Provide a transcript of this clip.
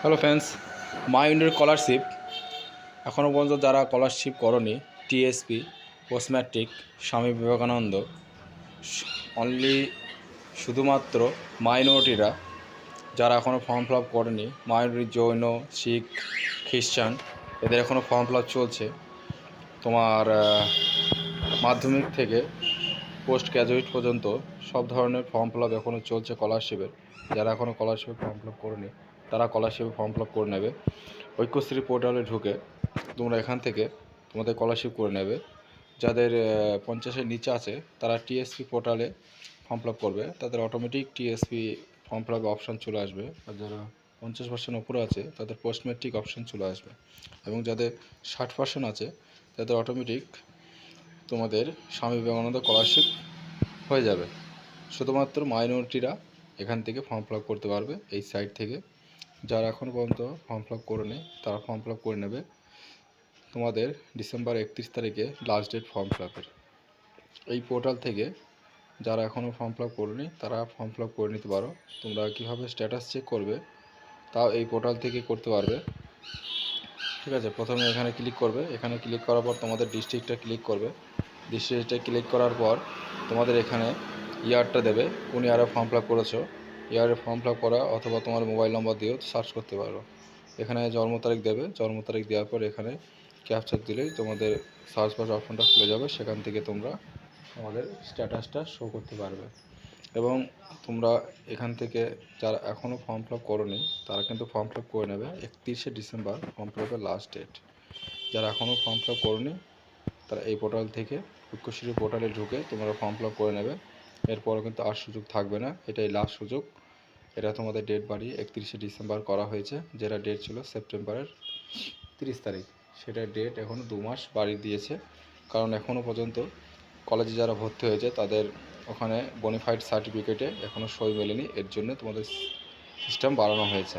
Hello friends মাইন্ডের scholarship এখনও পর্যন্ত যারা স্কলারশিপ করনি TSP post matric Swami Vivekananda only শুধুমাত্র মাইনরিটিরা যারা এখনও ফর্ম ফিল আপ করেনি মাইনরিটি জৈন, শিখ, খ্রিস্টান, এদের এখনও ফর্ম ফিল আপ চলছে। তোমার মাধ্যমিক থেকে পোস্ট গ্র্যাজুয়েট পর্যন্ত সব ধরনের ফর্ম ফিল আপ এখনও চলছে স্কলারশিপের যারা এখনও স্কলারশিপে ফর্ম ফিল আপ করেনি তারা স্কলারশিপে ফর্ম ফিল করে নেবে। ঐক্যশ্রী পোর্টালে ঢুকে তোমরা এখান থেকে তোমাদের স্কলারশিপ করে নেবে। যাদের পঞ্চাশের নিচে আছে, তারা টিএসপি পোর্টালে ফর্ম ফিল করবে। তাদের automatic TSP form fill option চলে আসবে। আর যারা পঞ্চাশ পার্সেন্ট উপরে আছে, তাদের পোস্ট ম্যাট্রিক অপশান চলে আসবে। এবং যাদের ষাট পার্সেন্ট আছে, তাদের অটোমেটিক তোমাদের স্বামী বিবেকানন্দ স্কলারশিপ হয়ে যাবে। শুধুমাত্র মাইনরিটিরা এখান থেকে ফর্ম ফিল করতে পারবে, এই সাইট থেকে। যারা এখনও পর্যন্ত ফর্ম ফিল আপ করেনি, তারা ফর্ম ফিল আপ করে নেবে। তোমাদের ডিসেম্বর একত্রিশ তারিখে লাস্ট ডেট ফর্ম ফিল আপের এই পোর্টাল থেকে যারা এখনও ফর্ম ফিল আপ করেনি, তারা ফর্ম ফিল আপ করে নিতে পারো। তোমরা কীভাবে স্ট্যাটাস চেক করবে, তাও এই পোর্টাল থেকে করতে পারবে। ঠিক আছে, প্রথমে এখানে ক্লিক করবে। এখানে ক্লিক করার পর তোমাদের ডিস্ট্রিক্টটা ক্লিক করবে। ডিস্ট্রিক্টটা ক্লিক করার পর তোমাদের এখানে ইয়ারটা দেবে। কোন ইয়ারে ফর্ম ফিল আপ করেছ? ইয়ারে ফর্ম ফিল করা অথবা তোমার মোবাইল নম্বর দিয়েও সার্চ করতে পারো। এখানে জন্ম তারিখ দেবে, জন্ম তারিখ দেওয়ার পর এখানে ক্যাপচার দিলেই তোমাদের সার্চ বাস অপশনটা খুলে যাবে, সেখান থেকে তোমরা তোমাদের স্ট্যাটাসটা শো করতে পারবে। এবং তোমরা এখান থেকে যারা এখনও ফর্ম ফিল করোনি, তারা কিন্তু ফর্ম ফিল করে নেবে একত্রিশে December form fill last date যারা এখনও ফর্ম ফিল করোনি, তারা এই পোর্টাল থেকে ঐক্যশ্রী পোর্টালে ঢুকে তোমরা ফর্ম ফিল করে নেবে। এরপরও কিন্তু আর সুযোগ থাকবে না, এটাই লাস্ট সুযোগ। এটা তোমাদের ডেট বাড়িয়ে একত্রিশে ডিসেম্বর করা হয়েছে, যেটা ডেট ছিল সেপ্টেম্বরের তিরিশ তারিখ। সেটা ডেট এখনও দু মাস বাড়িয়ে দিয়েছে, কারণ এখনও পর্যন্ত কলেজে যারা ভর্তি হয়েছে, তাদের ওখানে বনিফাইড সার্টিফিকেটে এখনও সই মেলেনি, এর জন্য তোমাদের সিস্টেম বাড়ানো হয়েছে।